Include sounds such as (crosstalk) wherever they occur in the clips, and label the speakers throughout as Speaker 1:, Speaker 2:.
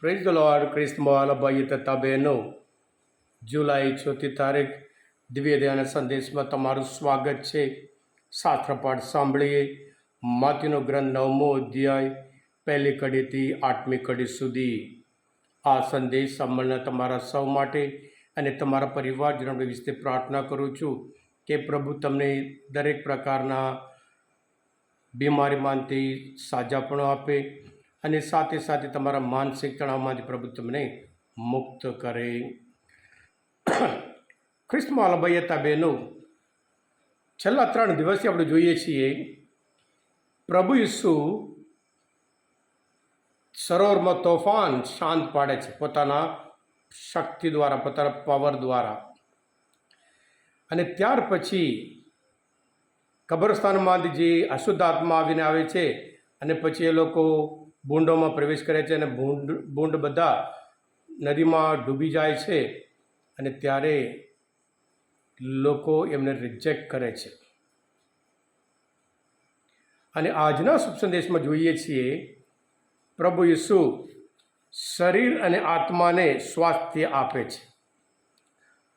Speaker 1: Praise the lord ક્રિસ્મોલ ભાઈ તથા બહેનો જુલાઈ ચોથી તારીખ દિવ્ય ધ્યાન સંદેશમાં તમારું સ્વાગત છે. શાસ્ત્રપાઠ સાંભળીએ. માતીનો ગ્રંથ નવમો અધ્યાય, પહેલી કડીથી આઠમી કડી સુધી. આ સંદેશ સાંભળના તમારા સૌ માટે અને તમારા પરિવારજનો વિશે પ્રાર્થના કરું છું કે પ્રભુ તમને દરેક પ્રકારના બીમારીમાંથી સાજાપણું આપે અને સાથે સાથે તમારા માનસિક તણાવમાંથી પ્રભુ તમને મુક્ત કરે. ખ્રિસ્મા અલબૈયતા બહેનો, છેલ્લા ત્રણ દિવસથી આપણે જોઈએ છીએ, પ્રભુ ઈસુ સરોવરમાં તોફાન શાંત પાડે છે પોતાના શક્તિ દ્વારા, પોતાના પાવર દ્વારા. અને ત્યાર પછી કબ્રસ્તાનમાંથી જે અશુદ્ધ આત્મા આવીને આવે છે અને પછી એ લોકો ભૂંડોમાં પ્રવેશ કરે છે અને બૂંડ બૂંડ બધા નદીમાં ડૂબી જાય છે અને ત્યારે લોકો એમને રિજેક્ટ કરે છે. અને આજના શુભ સંદેશમાં જોઈએ છીએ પ્રભુ ઈસુ શરીર અને આત્માને સ્વાસ્થ્ય આપે છે.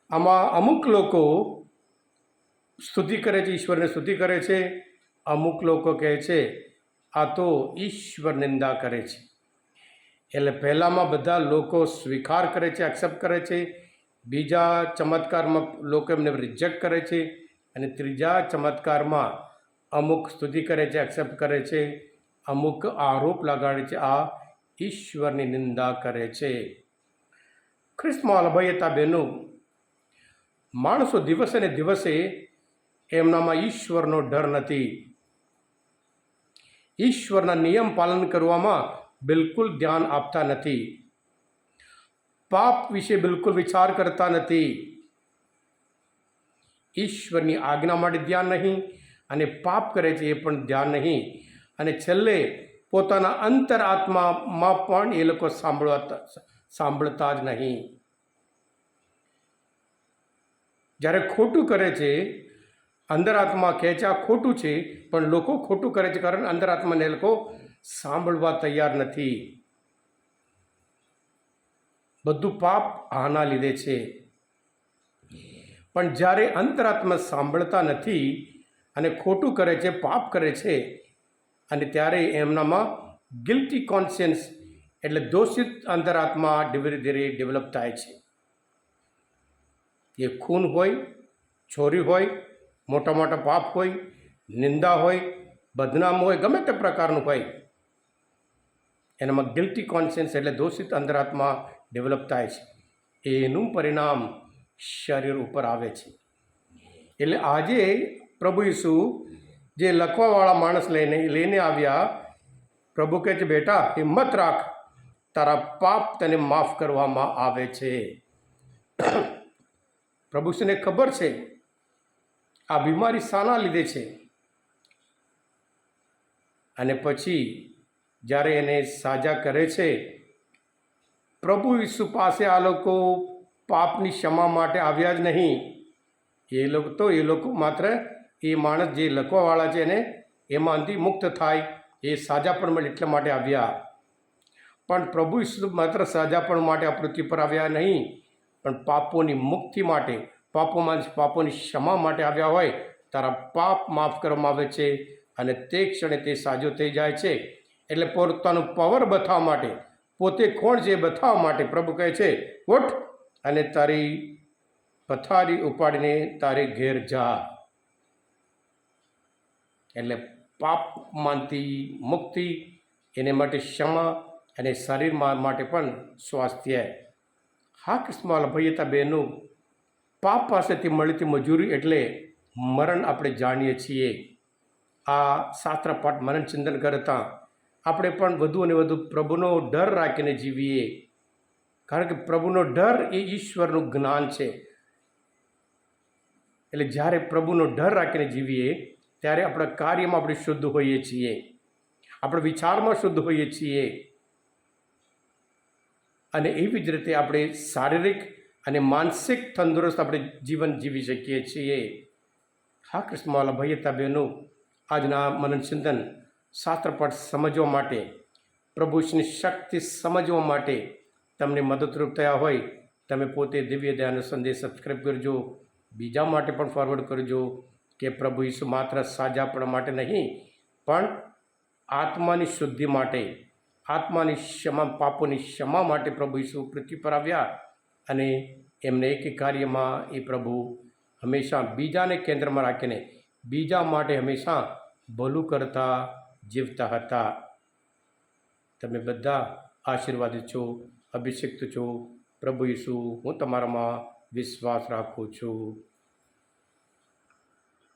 Speaker 1: આમાં અમુક લોકો સ્તુતિ કરે છે, ઈશ્વરને સ્તુતિ કરે છે, અમુક લોકો કહે છે આ તો ઈશ્વર નિંદા કરે છે. એટલે પહેલાંમાં બધા લોકો સ્વીકાર કરે છે, એક્સેપ્ટ કરે છે. બીજા ચમત્કારમાં લોકો એમને રિજેક્ટ કરે છે અને ત્રીજા ચમત્કારમાં અમુક સ્તુતિ કરે છે, એક્સેપ્ટ કરે છે. અમુક આરોપ લગાડે છે, આ ઈશ્વરની નિંદા કરે છે. ખ્રિસ્તમાં અલભયતા બહેનો, માણસો દિવસે ને દિવસે એમનામાં ઈશ્વરનો ડર નથી. ઈશ્વરના નિયમ પાલન કરવામાં બિલકુલ ધ્યાન આપતા નથી. પાપ વિશે બિલકુલ વિચાર કરતા નથી. ઈશ્વરની આજ્ઞા માટે ધ્યાન નહીં અને પાપ કરે છે એ પણ ધ્યાન નહીં. અને છેલ્લે, પોતાના અંતરાત્મામાં પણ એ લોકો સાંભળવા સાંભળતા જ નહીં. જ્યારે ખોટું કરે છે અંતરાત્મા કહે છે, આ ખોટું છે, પણ લોકો ખોટું કરે છે કારણ અંતરાત્માને એ લોકો સાંભળવા તૈયાર નથી. બધું પાપ આના લીધે છે. પણ જ્યારે અંતરાત્મા સાંભળતા નથી અને ખોટું કરે છે, પાપ કરે છે, અને ત્યારે એમનામાં ગિલ્ટી કોન્શિયન્સ એટલે દોષિત અંતરાત્મા ધીરે ધીરે ડેવલપ થાય છે. એ ખૂન હોય, ચોરી હોય મોટા મોટા પાપ હોય, નિંદા હોય, બદનામ હોય, ગમે તે પ્રકારનું હોય, એનામાં ગિલ્ટી કોન્શિયન્સ એટલે દોષિત અંતરાત્મા ડેવલપ થાય છે. એનું પરિણામ શરીર ઉપર આવે છે. એટલે આજે પ્રભુ ઈસુ જે લખવાવાળા માણસ લઈને લઈને આવ્યા, પ્રભુ કહે છે, બેટા, હિંમત રાખ. તારા પાપ તને માફ કરવામાં આવે છે. (coughs) પ્રભુશ્રીને ખબર છે આ બીમારી શાના લીધે છે. અને પછી જ્યારે એને સાજા કરે છે, પ્રભુ ઈસુ પાસે આ લોકો પાપની ક્ષમા માટે આવ્યા જ નહીં. એ લોકો તો એ લોકો માત્ર એ માણસ જે લખવાવાળા છે એને એમાંથી મુક્ત થાય, એ સાજાપણ મળે એટલા માટે આવ્યા. પણ પ્રભુ ઈસુ માત્ર સાજા પણ માટે આ પૃથ્વી પર આવ્યા નહીં, પણ પાપોની મુક્તિ માટે પાપોમાં પાપોની ક્ષમા માટે આવ્યા હોય, તારા પાપ માફ કરવામાં આવે છે અને તે ક્ષણે તે સાજો થઈ જાય છે. એટલે પોતાનું પાવર બતાવવા માટે, પોતે કોણ છે બતાવવા માટે પ્રભુ કહે છે, ઉઠ અને તારી પથારી ઉપાડીને તારે ઘેર જા. એટલે પાપમાંથી મુક્તિ એને માટે ક્ષમા અને શરીર માટે પણ સ્વાસ્થ્ય. હા કિસ્માલ ભૈયતા બહેનો પાપ પાસેથી મળતી મજૂરી એટલે મરણ આપણે જાણીએ છીએ. આ શાસ્ત્ર પાઠ મરણ ચિંતન કરતાં આપણે પણ વધુ અને વધુ પ્રભુનો ડર રાખીને જીવીએ. કારણ કે પ્રભુનો ડર એ ઈશ્વરનું જ્ઞાન છે. એટલે જ્યારે પ્રભુનો ડર રાખીને જીવીએ, ત્યારે આપણા કાર્યમાં આપણે શુદ્ધ હોઈએ છીએ. આપણે વિચારમાં શુદ્ધ હોઈએ છીએ. અને એવી જ રીતે આપણે શારીરિક અને માનસિક તંદુરસ્ત આપણે જીવન જીવી શકીએ છીએ. હા કૃષ્ણવાલા ભૈયતા બહેનો આજના મનન ચિંતન શાસ્ત્રપાઠ સમજવા માટે, પ્રભુ શક્તિ સમજવા માટે તમને મદદરૂપ થયા હોય, તમે પોતે દિવ્ય દયાનો સંદેશ સબસ્ક્રાઈબ કરજો. બીજા માટે પણ ફોરવર્ડ કરજો કે પ્રભુ ઈસુ માત્ર સાજાપણા માટે નહીં, પણ આત્માની શુદ્ધિ માટે, આત્માની ક્ષમા, પાપોની ક્ષમા માટે પ્રભુ ઈસુ પૃથ્વી પર આવ્યા. અને એમને એક કાર્યમાં એ પ્રભુ હંમેશા બીજાને કેન્દ્રમાં રાખીને બીજા માટે હંમેશા ભલું કરતા જીવતા હતા. તમે બધા આશીર્વાદિત છો, અભિષિક્ત છો. પ્રભુ ઈસુ, હું તમારામાં વિશ્વાસ રાખું છું.